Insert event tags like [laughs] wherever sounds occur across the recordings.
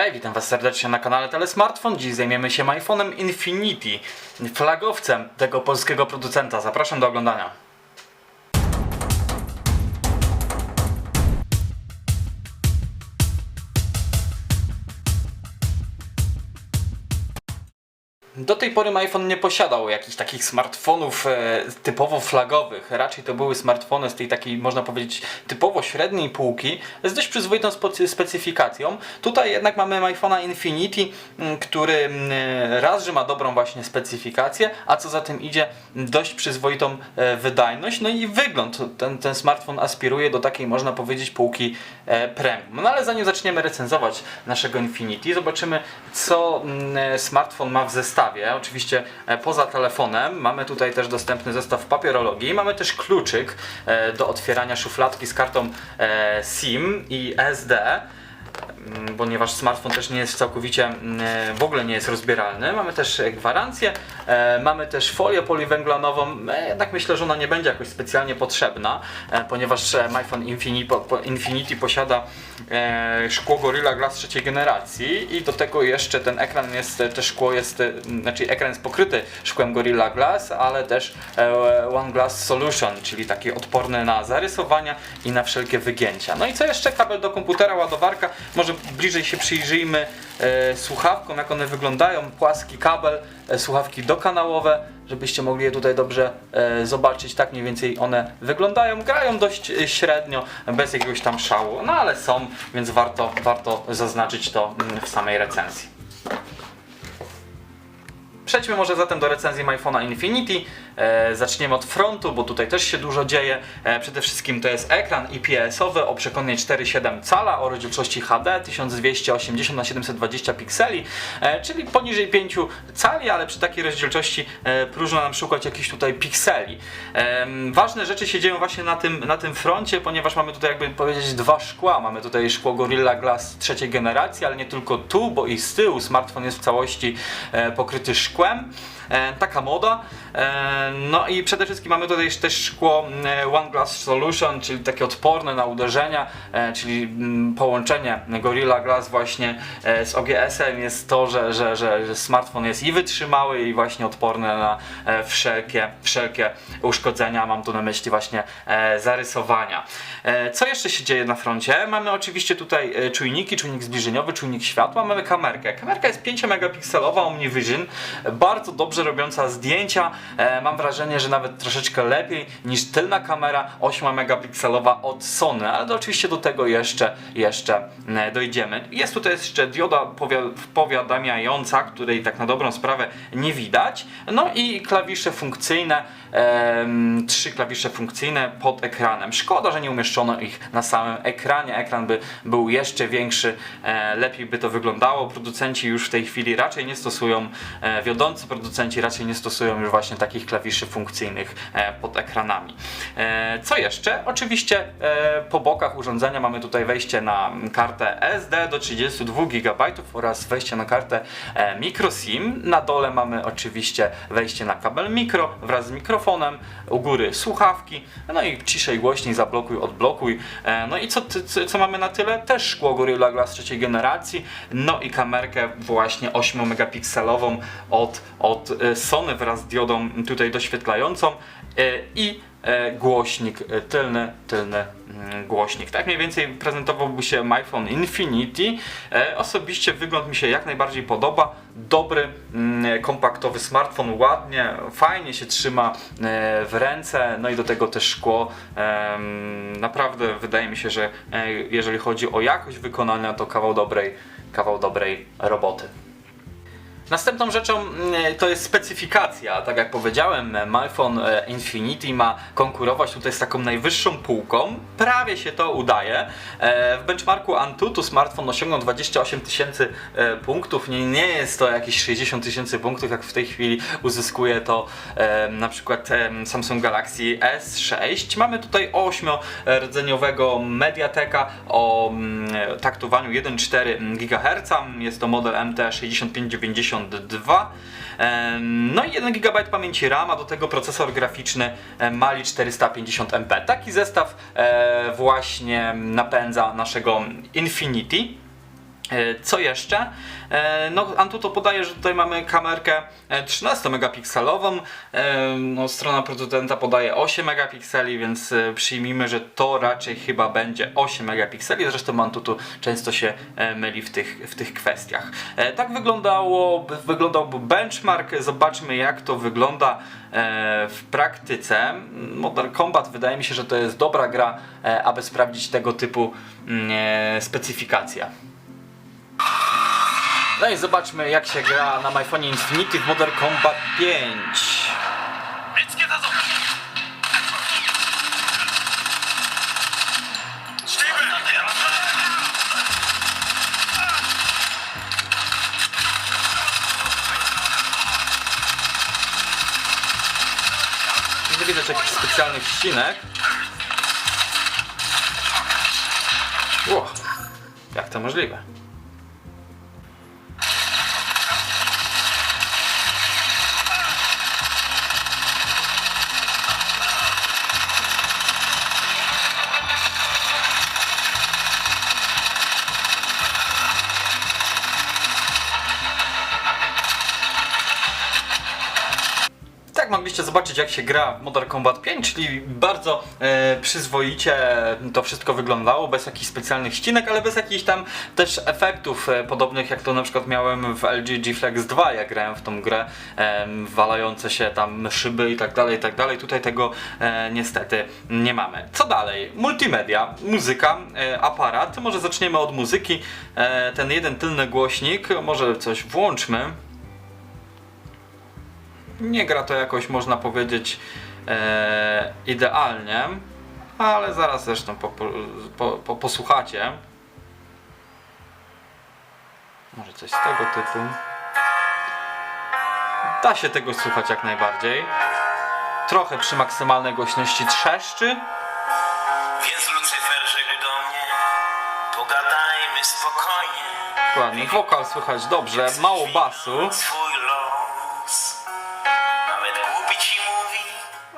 Hej, witam Was serdecznie na kanale Telesmartfon. Dziś zajmiemy się iPhone'em Infinity, flagowcem tego polskiego producenta. Zapraszam do oglądania. Do tej pory iPhone nie posiadał jakichś takich smartfonów e, typowo flagowych. Raczej to były smartfony z tej takiej, można powiedzieć, typowo średniej półki z dość przyzwoitą spe- specyfikacją. Tutaj jednak mamy iPhone'a Infinity, m, który m, raz, że ma dobrą właśnie specyfikację, a co za tym idzie, dość przyzwoitą e, wydajność, no i wygląd. Ten, ten smartfon aspiruje do takiej, można powiedzieć, półki e, premium. No ale zanim zaczniemy recenzować naszego Infinity, zobaczymy, co mm, smartfon ma w zestawie. Oczywiście e, poza telefonem mamy tutaj też dostępny zestaw papierologii, mamy też kluczyk e, do otwierania szufladki z kartą e, SIM i SD ponieważ smartfon też nie jest całkowicie, mm, e, w ogóle nie jest rozbieralny. Mamy też gwarancję, e, mamy też folię poliwęglanową, e, jednak myślę, że ona nie będzie jakoś specjalnie potrzebna, ponieważ iPhone Infinity, po- po- Infinity posiada szkło Gorilla Glass trzeciej generacji i do tego jeszcze ten ekran jest, e, też szkło jest, znaczy ekran jest pokryty szkłem Gorilla Glass, ale też One Glass Solution, czyli taki odporny na zarysowania i na wszelkie wygięcia. No i co jeszcze? Kabel do komputera, ładowarka. Może bliżej się przyjrzyjmy e, słuchawkom, jak one wyglądają. Płaski kabel, e, słuchawki dokanałowe, żebyście mogli je tutaj dobrze e, zobaczyć. Tak mniej więcej one wyglądają. Grają dość średnio, bez jakiegoś tam szału, no ale są, więc warto, warto zaznaczyć to mm, w samej recenzji. Przejdźmy może zatem do recenzji iPhone'a Infinity. E, zaczniemy od frontu, bo tutaj też się dużo dzieje. E, przede wszystkim to jest ekran IPS-owy o przekątnej 4,7 cala o rozdzielczości HD 1280 na 720 pikseli, e, czyli poniżej 5 cali, ale przy takiej rozdzielczości próżno nam szukać jakichś tutaj pikseli. Ważne rzeczy się dzieją właśnie na tym, na tym froncie, ponieważ mamy tutaj jakby powiedzieć dwa szkła. Mamy tutaj szkło Gorilla Glass trzeciej generacji, ale nie tylko tu, bo i z tyłu smartfon jest w całości pokryty szkłem. Taka moda. No i przede wszystkim mamy tutaj też szkło e, One Glass Solution, czyli takie odporne na uderzenia, e, czyli mm, połączenie Gorilla Glass właśnie e, z OGS-em jest to, że, że, że, smartfon jest i wytrzymały i właśnie odporny na wszelkie, wszelkie uszkodzenia. Mam tu na myśli właśnie zarysowania. Co jeszcze się dzieje na froncie? Mamy oczywiście tutaj czujniki, czujnik zbliżeniowy, czujnik światła, mamy kamerkę. Kamerka jest 5 megapikselowa OmniVision, bardzo dobrze robiąca zdjęcia. E, mam wrażenie, że nawet troszeczkę lepiej niż tylna kamera 8 megapikselowa od Sony, ale oczywiście do tego jeszcze, jeszcze e, dojdziemy. Jest tutaj jeszcze dioda powia- powiadamiająca, której tak na dobrą sprawę nie widać. No i klawisze funkcyjne, trzy klawisze funkcyjne pod ekranem. Szkoda, że nie umieszczono ich na samym ekranie. Ekran by był jeszcze większy, e, lepiej by to wyglądało. Producenci już w tej chwili raczej nie stosują, e, wiodący producenci raczej nie stosują już właśnie takich klawiszy funkcyjnych e, pod ekranami. E, co jeszcze? Oczywiście e, po bokach urządzenia mamy tutaj wejście na kartę SD do 32 GB oraz wejście na kartę microSIM. Na dole mamy oczywiście wejście na kabel mikro wraz z mikrofonem, u góry słuchawki, no i ciszej, głośniej, zablokuj, odblokuj. No i co, co, mamy na tyle? Też szkło Gorilla Glass trzeciej generacji, no i kamerkę właśnie 8 megapikselową od, od Sony wraz z diodą tutaj doświetlającą e, i e, głośnik e, tylny, tylny mm, głośnik. Tak mniej więcej prezentowałby się iPhone Infinity. Osobiście wygląd mi się jak najbardziej podoba. Dobry, mm, kompaktowy smartfon, ładnie, fajnie się trzyma w ręce, no i do tego też szkło. Naprawdę wydaje mi się, że jeżeli chodzi o jakość wykonania, to kawał dobrej, kawał dobrej roboty. Następną rzeczą mm, to jest specyfikacja. Tak jak powiedziałem, iPhone e, Infinity ma konkurować tutaj z taką najwyższą półką. Prawie się to udaje. E, w benchmarku Antutu smartfon osiągnął 28 tysięcy e, punktów. Nie, nie jest to jakieś 60 tysięcy punktów, jak w tej chwili uzyskuje to na przykład Samsung Galaxy S6. Mamy tutaj 8-rdzeniowego Mediateka o mm, taktowaniu 1,4 GHz. Jest to model MT6590 52. No i 1 GB pamięci RAM, a do tego procesor graficzny Mali 450 MP. Taki zestaw e, właśnie napędza naszego Infinity. E, Co jeszcze? E, No, Antuto podaje, że tutaj mamy kamerkę e, 13-megapikselową. E, No, strona producenta podaje 8 megapikseli, więc przyjmijmy, że to raczej chyba będzie 8 megapikseli. Zresztą Antutu często się myli w tych, w tych kwestiach. Tak wyglądało, wyglądałby benchmark. Zobaczmy, jak to wygląda w praktyce. Modern Combat wydaje mi się, że to jest dobra gra, aby sprawdzić tego typu mm, specyfikacje. No i zobaczmy jak się gra na iPhone Infinity w Modern Combat 5. Nie widać jakichś specjalnych ścinek. Ło, jak to możliwe? Zobaczyć jak się gra w Modern Combat 5, czyli bardzo e, przyzwoicie to wszystko wyglądało, bez jakichś specjalnych ścinek, ale bez jakichś tam też efektów e, podobnych jak to na przykład miałem w LG G Flex 2, jak grałem w tą grę, e, walające się tam szyby i tak dalej, i tak dalej. Tutaj tego e, niestety nie mamy. Co dalej? Multimedia, muzyka, e, aparat. Może zaczniemy od muzyki. E, ten jeden tylny głośnik, może coś włączmy. Nie gra to jakoś, można powiedzieć, e, idealnie, ale zaraz zresztą po, po, po, po, posłuchacie. Może coś z tego typu. Da się tego słuchać jak najbardziej. Trochę przy maksymalnej głośności trzeszczy. Więc Lucyfer rzekł do mnie Pogadajmy spokojnie Dokładnie, wokal słychać dobrze, mało basu,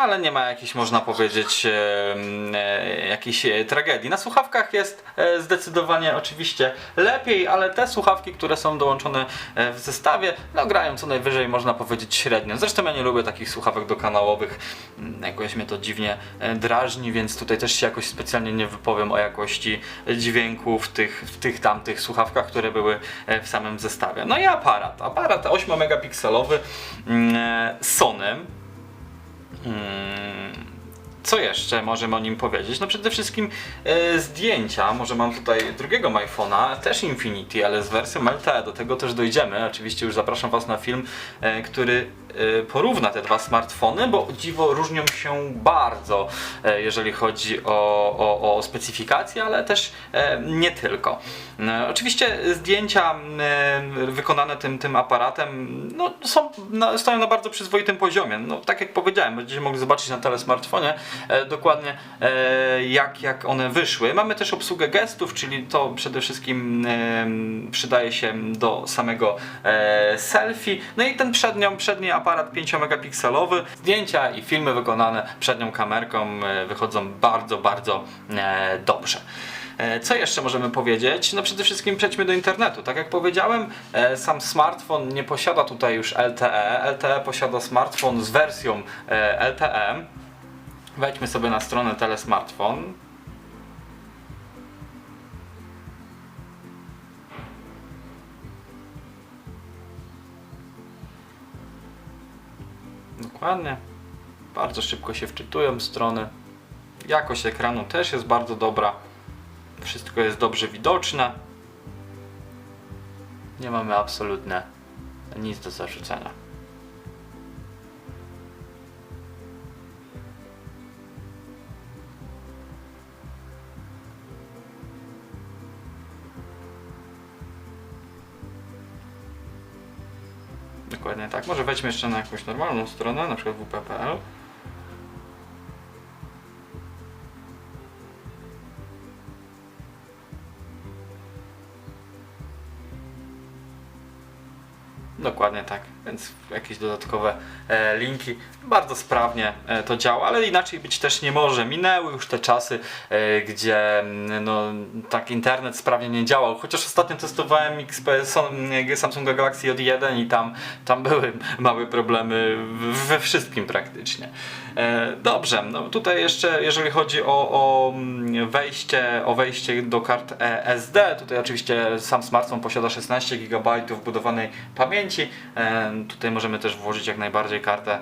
ale nie ma jakiejś, można powiedzieć, e, jakiejś e, tragedii. Na słuchawkach jest e, zdecydowanie oczywiście lepiej, ale te słuchawki, które są dołączone w zestawie, no grają co najwyżej, można powiedzieć, średnio. Zresztą ja nie lubię takich słuchawek dokanałowych, Mm, jakoś mnie to dziwnie drażni, więc tutaj też się jakoś specjalnie nie wypowiem o jakości dźwięku w tych, w tych tamtych słuchawkach, które były w samym zestawie. No i aparat. Aparat 8 megapikselowy mm, Sony. Mm, Co jeszcze możemy o nim powiedzieć? No przede wszystkim e, zdjęcia. Może mam tutaj drugiego iPhone'a, też Infinity, ale z wersją LTE. Do tego też dojdziemy. Oczywiście już zapraszam Was na film, e, który e, porówna te dwa smartfony, bo dziwo różnią się bardzo, e, jeżeli chodzi o, o, o specyfikacje, ale też e, nie tylko. E, Oczywiście zdjęcia e, wykonane tym, tym aparatem no, są, na, stoją na bardzo przyzwoitym poziomie. No, tak jak powiedziałem, będziecie mogli zobaczyć na telesmartfonie e, dokładnie e, jak, jak one wyszły. Mamy też obsługę gestów, czyli to przede wszystkim e, przydaje się do samego e, selfie. No i ten przednią, przedni aparat 5 megapikselowy. Zdjęcia i filmy wykonane przednią kamerką e, wychodzą bardzo, bardzo e, dobrze. E, Co jeszcze możemy powiedzieć? No przede wszystkim przejdźmy do internetu. Tak jak powiedziałem, e, sam smartfon nie posiada tutaj już LTE. LTE posiada smartfon z wersją e, LTE. Wejdźmy sobie na stronę telesmartfon. Dokładnie. Bardzo szybko się wczytują strony. Jakość ekranu też jest bardzo dobra. Wszystko jest dobrze widoczne. Nie mamy absolutnie nic do zarzucenia. Dokładnie tak. Może wejdźmy jeszcze na jakąś normalną stronę, na przykład wp.pl. Dokładnie tak, więc jakieś dodatkowe e, linki. Bardzo sprawnie e, to działa, ale inaczej być też nie może. Minęły już te czasy, e, gdzie mm, no, tak internet sprawnie nie działał. Chociaż ostatnio testowałem XP e, Samsunga Galaxy J1 i tam, tam były [laughs] małe problemy we wszystkim praktycznie. E, dobrze, no tutaj jeszcze jeżeli chodzi o, o mm, wejście, o wejście do kart e, SD, tutaj oczywiście sam smartfon posiada 16 GB budowanej pamięci. E, tutaj możemy też włożyć jak najbardziej kartę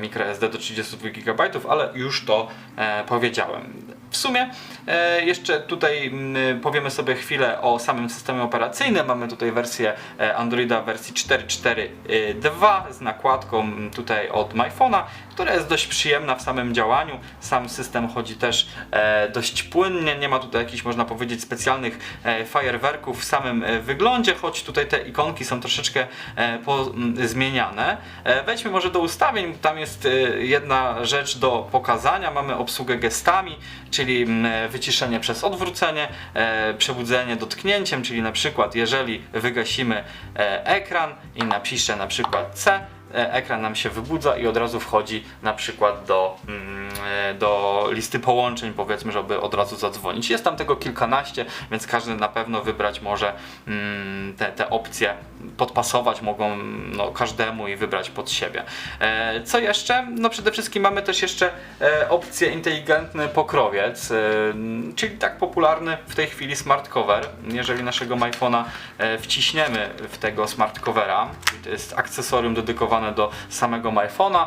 microSD do 32 GB, ale już to powiedziałem. W sumie e, jeszcze tutaj powiemy sobie chwilę o samym systemie operacyjnym. Mamy tutaj wersję e, Androida wersji 4.4.2 z nakładką tutaj od MyPhone'a, która jest dość przyjemna w samym działaniu. Sam system chodzi też e, dość płynnie, nie ma tutaj jakichś można powiedzieć specjalnych fajerwerków w samym wyglądzie, choć tutaj te ikonki są troszeczkę e, pozmieniane. E, wejdźmy może do ustawień, tam jest jedna rzecz do pokazania. Mamy obsługę gestami, czyli mm, wyciszenie przez odwrócenie, e, przebudzenie dotknięciem, czyli na przykład jeżeli wygasimy e, ekran i napiszę na przykład C, e, ekran nam się wybudza i od razu wchodzi na przykład do, mm, do listy połączeń, powiedzmy, żeby od razu zadzwonić. Jest tam tego kilkanaście, więc każdy na pewno wybrać może mm, te, te opcje, podpasować mogą no, każdemu i wybrać pod siebie. E, Co jeszcze? No przede wszystkim mamy też jeszcze e, opcję inteligentny pokrowiec, e, czyli tak popularny w tej chwili smart cover. Jeżeli naszego iPhone'a wciśniemy w tego smart covera, to jest akcesorium dedykowane do samego iPhone'a,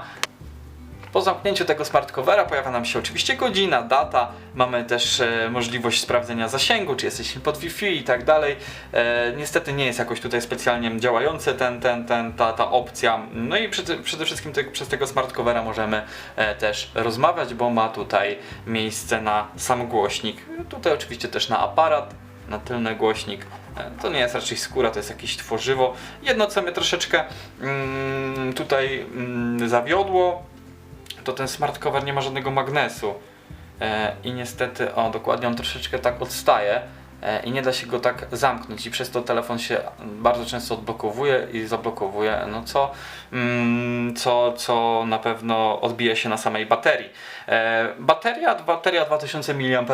po zamknięciu tego smart covera pojawia nam się oczywiście godzina, data, mamy też e, możliwość sprawdzenia zasięgu, czy jesteśmy pod Wi-Fi i tak dalej. E, niestety nie jest jakoś tutaj specjalnie działający ten, ten, ten, ta, ta opcja. No i przede, przede wszystkim te, przez tego smart covera możemy e, też rozmawiać, bo ma tutaj miejsce na sam głośnik. Tutaj oczywiście też na aparat, na tylny głośnik. E, To nie jest raczej skóra, to jest jakieś tworzywo. Jedno co mnie troszeczkę mm, tutaj mm, zawiodło, to ten smart cover nie ma żadnego magnesu. E, I niestety, o dokładnie on troszeczkę tak odstaje e, i nie da się go tak zamknąć i przez to telefon się bardzo często odblokowuje i zablokowuje, no co, mm, co, co na pewno odbije się na samej baterii. E, bateria, bateria 2000 mAh,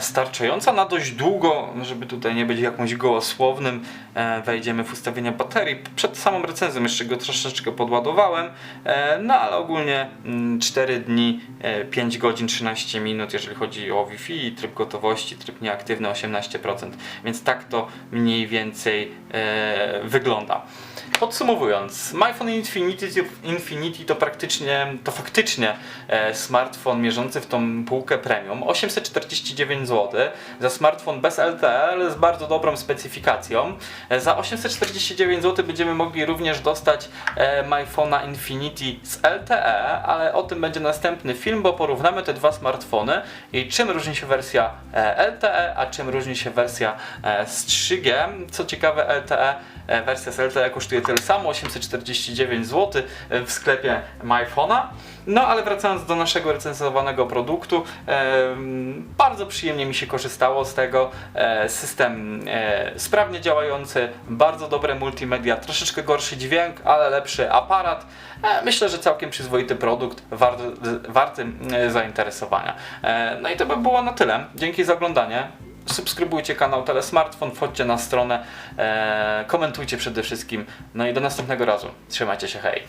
starczająca na dość długo, żeby tutaj nie być jakimś gołosłownym, e, wejdziemy w ustawienia baterii. Przed samą recenzją jeszcze go troszeczkę podładowałem, e, no ale ogólnie mm, 4 dni, e, 5 godzin, 13 minut, jeżeli chodzi o Wi-Fi, tryb gotowości, tryb nieaktywny 18%, więc tak to mniej więcej e, wygląda. Podsumowując, MyPhone Infinity, Infinity to praktycznie, to faktycznie e, smartfon mierzący w tą półkę premium. 849 zł za smartfon bez LTE, z bardzo dobrą specyfikacją. E, za 849 zł będziemy mogli również dostać e, MyPhone'a Infinity z LTE, ale o tym będzie następny film, bo porównamy te dwa smartfony i czym różni się wersja e, LTE, a czym różni się wersja e, z 3G. Co ciekawe, LTE, e, wersja z LTE kosztuje tyle samo, 849 zł w sklepie MyPhone'a. No ale wracając do naszego recenzowanego produktu, em, bardzo przyjemnie mi się korzystało z tego. E, system e, sprawnie działający, bardzo dobre multimedia, troszeczkę gorszy dźwięk, ale lepszy aparat. E, myślę, że całkiem przyzwoity produkt, warty, warty e, zainteresowania. E, no i to by było na tyle. Dzięki za oglądanie. Subskrybujcie kanał Telesmartfon, wchodźcie na stronę, e, komentujcie przede wszystkim. No i do następnego razu. Trzymajcie się, hej!